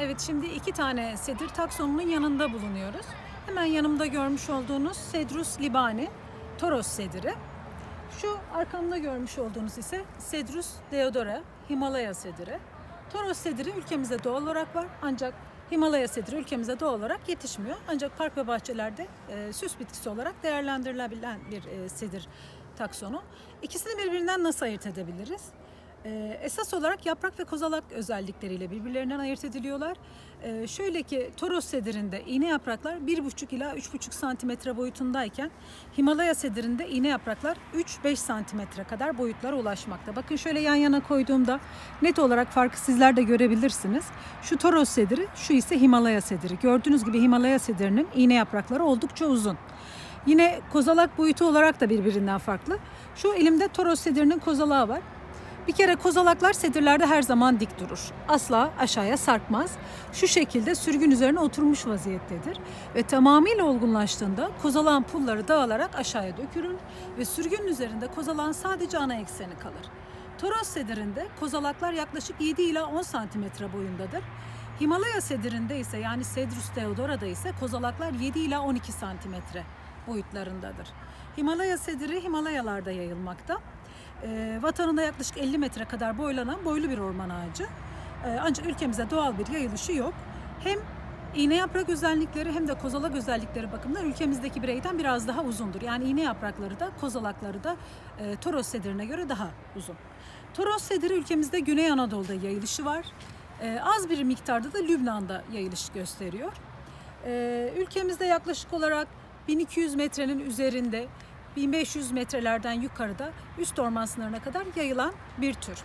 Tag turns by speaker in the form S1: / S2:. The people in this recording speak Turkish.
S1: Evet şimdi iki tane sedir taksonunun yanında bulunuyoruz. Hemen yanımda görmüş olduğunuz Cedrus libani, Toros sediri. Şu arkamda görmüş olduğunuz ise Cedrus deodora, Himalaya sediri. Toros sediri ülkemizde doğal olarak var ancak Himalaya sediri ülkemizde doğal olarak yetişmiyor. Ancak park ve bahçelerde e, süs bitkisi olarak değerlendirilebilen bir e, sedir taksonu. İkisini birbirinden nasıl ayırt edebiliriz? Ee, esas olarak yaprak ve kozalak özellikleriyle birbirlerinden ayırt ediliyorlar. Ee, şöyle ki Toros sedirinde iğne yapraklar 1,5 ila 3,5 santimetre boyutundayken Himalaya sedirinde iğne yapraklar 3-5 santimetre kadar boyutlara ulaşmakta. Bakın şöyle yan yana koyduğumda net olarak farkı sizler de görebilirsiniz. Şu Toros sediri, şu ise Himalaya sediri. Gördüğünüz gibi Himalaya sedirinin iğne yaprakları oldukça uzun. Yine kozalak boyutu olarak da birbirinden farklı. Şu elimde Toros sedirinin kozalağı var. Bir kere kozalaklar sedirlerde her zaman dik durur. Asla aşağıya sarkmaz. Şu şekilde sürgün üzerine oturmuş vaziyettedir. Ve tamamıyla olgunlaştığında kozalağın pulları dağılarak aşağıya dökülür ve sürgünün üzerinde kozalağın sadece ana ekseni kalır. Toros sedirinde kozalaklar yaklaşık 7 ila 10 santimetre boyundadır. Himalaya sedirinde ise yani Cedrus deodora'da ise kozalaklar 7 ila 12 santimetre boyutlarındadır. Himalaya sediri Himalayalarda yayılmakta. E, vatanında yaklaşık 50 metre kadar boylanan boylu bir orman ağacı. E, ancak ülkemizde doğal bir yayılışı yok. Hem iğne yaprak özellikleri hem de kozalak özellikleri bakımından ülkemizdeki bireyden biraz daha uzundur. Yani iğne yaprakları da kozalakları da e, Toros sedirine göre daha uzun. Toros sediri ülkemizde Güney Anadolu'da yayılışı var. E, az bir miktarda da Lübnan'da yayılış gösteriyor. E, ülkemizde yaklaşık olarak 1200 metrenin üzerinde 1500 metrelerden yukarıda üst orman sınırına kadar yayılan bir tür.